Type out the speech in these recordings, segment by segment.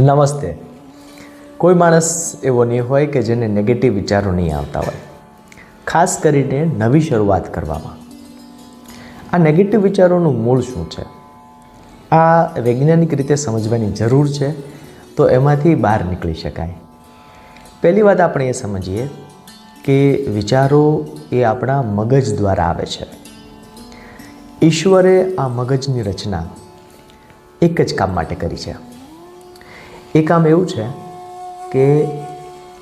નમસ્તે. કોઈ માણસ એવો નહીં હોય કે જેને નેગેટિવ વિચારો નહીં આવતા હોય. ખાસ કરીને નવી શરૂઆત કરવામાં. આ નેગેટિવ વિચારોનું મૂળ શું છે? આ વૈજ્ઞાનિક રીતે સમજવાની જરૂર છે, તો એમાંથી બહાર નીકળી શકાય. પહેલી વાત આપણે એ સમજીએ કે વિચારો એ આપણા મગજ દ્વારા આવે છે. ઈશ્વરે આ મગજની રચના એક જ કામ માટે કરી છે. એ કામ એવું છે કે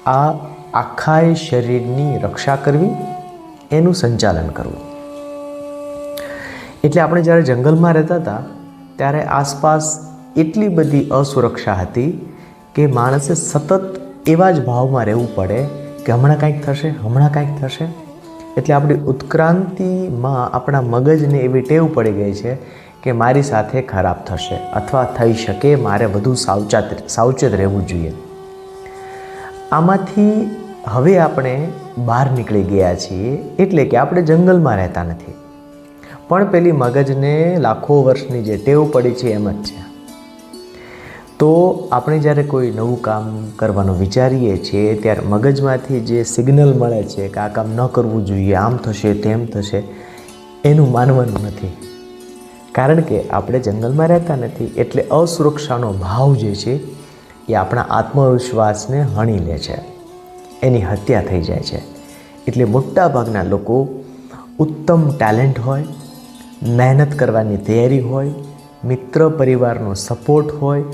આ આખાય શરીરની રક્ષા કરવી, એનું સંચાલન કરવું. એટલે આપણે જ્યારે જંગલમાં રહેતા હતા, ત્યારે આસપાસ એટલી બધી અસુરક્ષા હતી કે માણસે સતત એવા જ ભાવમાં રહેવું પડે કે હમણાં કાંઈક થશે, હમણાં કાંઈક થશે. એટલે આપણી ઉત્ક્રાંતિમાં આપણા મગજને એવી ટેવ પડી ગઈ છે કે મારી સાથે ખરાબ થશે અથવા થઈ શકે મારે વધુ સાવચાત સાવચેત રહેવું જોઈએ. આમાંથી હવે આપણે બહાર નીકળી ગયા છીએ એટલે કે આપણે જંગલમાં રહેતા નથી. પણ પેલી મગજને લાખો વર્ષની જે ટેવ પડી છે એમ જ છે. તો આપણે જ્યારે કોઈ નવું કામ કરવાનું વિચારીએ છીએ ત્યારે મગજમાંથી જે સિગ્નલ મળે છે કે આ કામ ન કરવું જોઈએ, આમ થશે તેમ થશે, એનું માનવાનું નથી. કારણ કે આપણે જંગલમાં રહેતા નથી એટલે અસુરક્ષાનો ભાવ જે છે એ આપણા આત્મવિશ્વાસને હણી લે છે. એની હત્યા થઈ જાય છે. એટલે મોટાભાગના લોકો ઉત્તમ ટેલેન્ટ હોય, મહેનત કરવાની તૈયારી હોય, મિત્ર પરિવારનો સપોર્ટ હોય,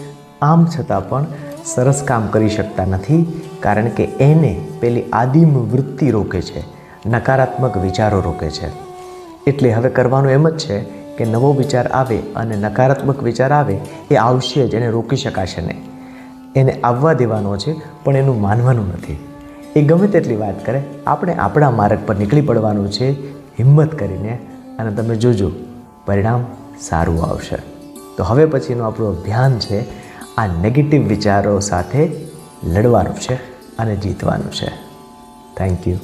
આમ છતાં પણ સરસ કામ કરી શકતા નથી કારણ કે એને પેલી આદિમ વૃત્તિ રોકે છે, નકારાત્મક વિચારો રોકે છે. એટલે હવે કરવાનું એમ જ છે કે નવો વિચાર આવે અને નકારાત્મક વિચાર આવે, એ આવશે જ, એને રોકી શકાશે નહીં. એને આવવા દેવાનો છે, પણ એનું માનવાનું નથી. એ ગમે તેટલી વાત કરે, આપણે આપણા માર્ગ પર નીકળી પડવાનું છે, હિંમત કરીને, અને તમે જોજો, પરિણામ સારું આવશે. તો હવે પછીનું આપણું અભિયાન છે, આ નેગેટિવ વિચારો સાથે લડવાનું છે, અને જીતવાનું છે. Thank you